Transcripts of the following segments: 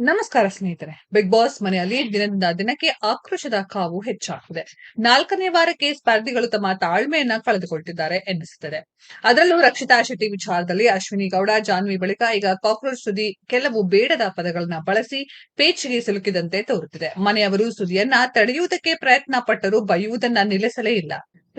ನಮಸ್ಕಾರ ಸ್ನೇಹಿತರೆ. Big boss ಮನೆಯಲ್ಲಿ ದಿನದಿಂದ ದಿನಕ್ಕೆ ಆಕ್ರೋಶದ ಕಾವು ಹೆಚ್ಚಾಗ್ತಿದೆ. ನಾಲ್ಕನೇ ವಾರಕ್ಕೆ ಸ್ಪರ್ಧಿಗಳು ತಮ್ಮ ತಾಳ್ಮೆಯನ್ನ ಕಳೆದುಕೊಳ್ತಿದ್ದಾರೆ ಎನ್ನಿಸುತ್ತದೆ. ಅದರಲ್ಲೂ ರಕ್ಷಿತಾ ಶೆಟ್ಟಿ ವಿಚಾರದಲ್ಲಿ ಅಶ್ವಿನಿ ಗೌಡ, ಜಾನ್ವಿ ಬಳಿಕ ಈಗ ಕಾಕ್ರೋಚ್ ಸುದಿ ಕೆಲವು ಬೇಡದ ಪದಗಳನ್ನ ಬಳಸಿ ಪೇಚಿಗೆ ಸಿಲುಕಿದಂತೆ ತೋರುತ್ತಿದೆ. ಮನೆಯವರು ಸುದಿಯನ್ನ ತಡೆಯುವುದಕ್ಕೆ ಪ್ರಯತ್ನ ಪಟ್ಟರೂ ಬಯ್ಯುವುದನ್ನ ನಿಲ್ಲಿಸಲೇ ಇಲ್ಲ.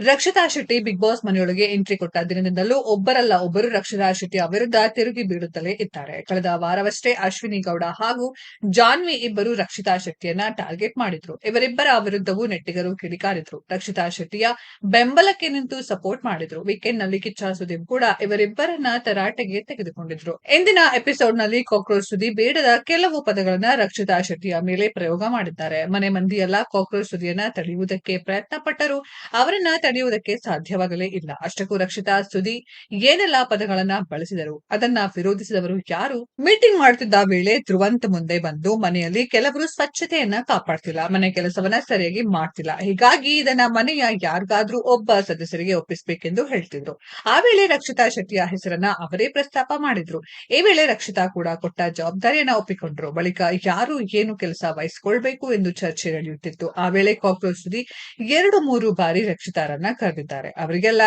ರಕ್ಷಿತಾ ಶೆಟ್ಟಿ ಬಿಗ್ ಬಾಸ್ ಮನೆಯೊಳಗೆ ಎಂಟ್ರಿ ಕೊಟ್ಟ ದಿನದಿಂದಲೂ ಒಬ್ಬರಲ್ಲ ಒಬ್ಬರು ರಕ್ಷಿತಾ ಶೆಟ್ಟಿ ವಿರುದ್ಧ ತಿರುಗಿ ಬೀಳುತ್ತಲೇ ಇದ್ದಾರೆ. ಕಳೆದ ವಾರವಷ್ಟೇ ಅಶ್ವಿನಿ ಗೌಡ ಹಾಗೂ ಜಾನ್ವಿ ಇಬ್ಬರು ರಕ್ಷಿತಾ ಶೆಟ್ಟಿಯನ್ನ ಟಾರ್ಗೆಟ್ ಮಾಡಿದ್ರು. ಇವರಿಬ್ಬರ ವಿರುದ್ಧವೂ ನೆಟ್ಟಿಗರು ಕಿಡಿಕಾರಿದ್ರು. ರಕ್ಷಿತಾ ಶೆಟ್ಟಿಯ ಬೆಂಬಲಕ್ಕೆ ನಿಂತು ಸಪೋರ್ಟ್ ಮಾಡಿದ್ರು. ವೀಕೆಂಡ್ನಲ್ಲಿ ಕಿಚ್ಚ ಸುದೀಪ್ ಕೂಡ ಇವರಿಬ್ಬರನ್ನ ತರಾಟೆಗೆ ತೆಗೆದುಕೊಂಡಿದ್ರು. ಇಂದಿನ ಎಪಿಸೋಡ್ನಲ್ಲಿ ಕಾಕ್ರೋಚ್ ಸುದೀಪ್ ಬೇಡದ ಕೆಲವು ಪದಗಳನ್ನ ರಕ್ಷಿತಾ ಶೆಟ್ಟಿಯ ಮೇಲೆ ಪ್ರಯೋಗ ಮಾಡಿದ್ದಾರೆ. ಮನೆ ಮಂದಿಯೆಲ್ಲ ಕಾಕ್ರೋಚ್ ಸುದಿಯನ್ನ ತಡೆಯುವುದಕ್ಕೆ ಪ್ರಯತ್ನ ಪಟ್ಟರು ಅವರನ್ನ ತಡೆಯುವುದಕ್ಕೆ ಸಾಧ್ಯವಾಗಲೇ ಇಲ್ಲ. ಅಷ್ಟಕ್ಕೂ ರಕ್ಷಿತಾ ಸುದಿ ಏನೆಲ್ಲ ಪದಗಳನ್ನ ಬಳಸಿದರು? ಅದನ್ನ ವಿರೋಧಿಸಿದವರು ಯಾರು? ಮೀಟಿಂಗ್ ಮಾಡುತ್ತಿದ್ದ ವೇಳೆ ಧ್ರುವಂತ್ ಮುಂದೆ ಬಂದು ಮನೆಯಲ್ಲಿ ಕೆಲವರು ಸ್ವಚ್ಛತೆಯನ್ನ ಕಾಪಾಡ್ತಿಲ್ಲ. ಮನೆ ಕೆಲಸವನ್ನ ಸರಿಯಾಗಿ ಮಾಡ್ತಿಲ್ಲ. ಹೀಗಾಗಿ ಇದನ್ನ ಮನೆಯ ಯಾರಿಗಾದ್ರೂ ಒಬ್ಬ ಸದಸ್ಯರಿಗೆ ಒಪ್ಪಿಸಬೇಕೆಂದು ಹೇಳ್ತಿದ್ರು. ಆ ವೇಳೆ ರಕ್ಷಿತಾ ಶೆಟ್ಟಿಯ ಹೆಸರನ್ನ ಅವರೇ ಪ್ರಸ್ತಾಪ ಮಾಡಿದ್ರು. ಈ ವೇಳೆ ರಕ್ಷಿತಾ ಕೂಡ ಕೊಟ್ಟ ಜವಾಬ್ದಾರಿಯನ್ನ ಒಪ್ಪಿಕೊಂಡ್ರು. ಬಳಿಕ ಯಾರು ಏನು ಕೆಲಸ ವಹಿಸಿಕೊಳ್ಬೇಕು ಎಂದು ಚರ್ಚೆ ನಡೆಯುತ್ತಿತ್ತು. ಆ ವೇಳೆ ಕಾಕ್ರೋಚ್ ಸುದಿ ಎರಡು ಮೂರು ಬಾರಿ ರಕ್ಷಿತಾರನ್ನ ಕರೆದಿದ್ದಾರೆ. ಅವರಿಗೆಲ್ಲ,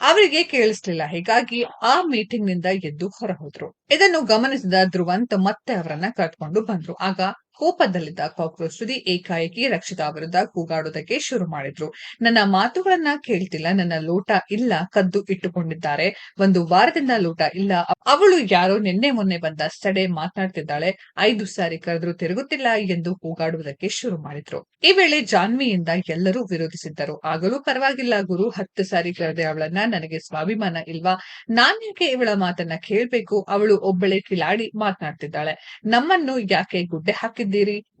ಅವರಿಗೆ ಕೇಳಿಸ್ಲಿಲ್ಲ. ಹೀಗಾಗಿ ಆ ಮೀಟಿಂಗ್ನಿಂದ ಎದ್ದು ಹೊರಹೋದ್ರು. ಇದನ್ನು ಗಮನಿಸಿದ ಧ್ರುವಂತ್ ಮತ್ತೆ ಅವರನ್ನ ಕರೆದುಕೊಂಡು ಬಂದ್ರು. ಆಗ ಕೋಪದಲ್ಲಿದ್ದ ಕಾಕ್ರೋಚ್ ಸುದಿ ಏಕಾಏಕಿ ರಕ್ಷಿತಾ ವಿರುದ್ಧ ಕೂಗಾಡೋದಕ್ಕೆ ಶುರು ಮಾಡಿದ್ರು. ನನ್ನ ಮಾತುಗಳನ್ನ ಕೇಳ್ತಿಲ್ಲ, ನನ್ನ ಲೋಟ ಇಲ್ಲ, ಕದ್ದು ಇಟ್ಟುಕೊಂಡಿದ್ದಾರೆ. ಒಂದು ವಾರದಿಂದ ಲೋಟ ಇಲ್ಲ. ಅವಳು ಯಾರೋ ನಿನ್ನೆ ಮೊನ್ನೆ ಬಂದ ಸಡೆ ಮಾತನಾಡ್ತಿದ್ದಾಳೆ. ಐದು ಸಾರಿ ಕರೆದ್ರು ತಿರುಗುತ್ತಿಲ್ಲ ಎಂದು ಕೂಗಾಡುವುದಕ್ಕೆ ಶುರು ಮಾಡಿದ್ರು. ಈ ವೇಳೆ ಜಾನ್ವಿಯಿಂದ ಎಲ್ಲರೂ ವಿರೋಧಿಸಿದ್ದರು. ಆಗಲೂ ಪರವಾಗಿಲ್ಲ ಗುರು. ಹತ್ತು ಸಾರಿ ಕರೆದೆ ಅವಳನ್ನ. ನನಗೆ ಸ್ವಾಭಿಮಾನ ಇಲ್ವಾ? ನಾನ್ಯಾಕೆ ಇವಳ ಮಾತನ್ನ ಕೇಳ್ಬೇಕು? ಅವಳು ಒಬ್ಬಳೆ ಕಿಲಾಡಿ ಮಾತನಾಡ್ತಿದ್ದಾಳೆ. ನಮ್ಮನ್ನು ಯಾಕೆ ಗುಡ್ಡೆ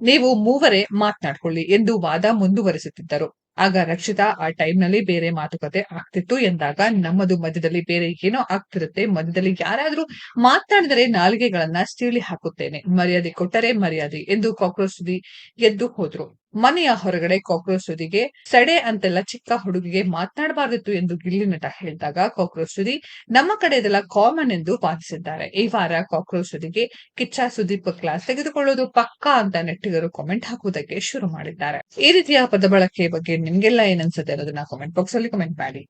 ನೀವು ಮೂವರೇ ಮಾತನಾಡ್ಕೊಳ್ಳಿ ಎಂದು ವಾದ ಮುಂದುವರಿಸುತ್ತಿದ್ದರು. ಆಗ ರಕ್ಷಿತಾ, ಆ ಟೈಮ್ನಲ್ಲಿ ಬೇರೆ ಮಾತುಕತೆ ಆಗ್ತಿತ್ತು ಎಂದಾಗ, ನಮ್ಮದು ಮಧ್ಯದಲ್ಲಿ ಬೇರೆ ಏನೋ ಆಗ್ತಿರುತ್ತೆ, ಮಧ್ಯದಲ್ಲಿ ಯಾರಾದ್ರೂ ಮಾತನಾಡಿದರೆ ನಾಲಿಗೆಗಳನ್ನ ಸೀಳಿ ಹಾಕುತ್ತೇನೆ. ಮರ್ಯಾದೆ ಕೊಟ್ಟರೆ ಮರ್ಯಾದೆ ಎಂದು ಕಾಕ್ರೋಚ್ ಎದ್ದು ಹೋದ್ರು. ಮನೆಯ ಹೊರಗಡೆ ಕಾಕ್ರೋಚ್ ಸುದಿಗೆ ಸಡೆ ಅಂತೆಲ್ಲ ಚಿಕ್ಕ ಹುಡುಗಿಗೆ ಮಾತನಾಡಬಾರದಿತ್ತು ಎಂದು ಗಿಲ್ಲಿ ನಟ ಹೇಳಿದಾಗ ಕಾಕ್ರೋಚ್ ಸುದಿ ನಮ್ಮ ಕಡೆ ಇದೆಲ್ಲ ಕಾಮನ್ ಎಂದು ವಾದಿಸಿದ್ದಾರೆ ಈ ವಾರ ಕಾಕ್ರೋಚ್ ಸುದಿಗೆ ಕಿಚ್ಚ ಸುದೀಪ್ ಕ್ಲಾಸ್ ತೆಗೆದುಕೊಳ್ಳೋದು ಪಕ್ಕಾ ಅಂತ ನೆಟ್ಟಿಗರು ಕಾಮೆಂಟ್ ಹಾಕುವುದಕ್ಕೆ ಶುರು ಮಾಡಿದ್ದಾರೆ. ಈ ರೀತಿಯ ಪದ ಬಳಕೆ ಬಗ್ಗೆ ನಿಮ್ಗೆಲ್ಲ ಏನನ್ಸುತ್ತೆ ಅನ್ನೋದನ್ನ ಕಾಮೆಂಟ್ ಬಾಕ್ಸ್ ಅಲ್ಲಿ ಕಮೆಂಟ್ ಮಾಡಿ.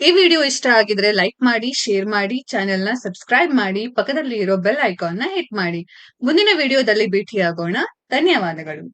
ಈ ವಿಡಿಯೋ ಇಷ್ಟ ಆಗಿದ್ರೆ ಲೈಕ್ ಮಾಡಿ ಶೇರ್ ಮಾಡಿ ಚಾನೆಲ್ನ ಸಬ್ಸ್ಕ್ರೈಬ್ ಮಾಡಿ ಪಕ್ಕದಲ್ಲಿ ಇರೋ ಬೆಲ್ ಐಕಾನ್ನ ಹಿಟ್ ಮಾಡಿ. ಮುಂದಿನ ವಿಡಿಯೋದಲ್ಲಿ ಭೇಟಿಯಾಗೋಣ. ಧನ್ಯವಾದಗಳು.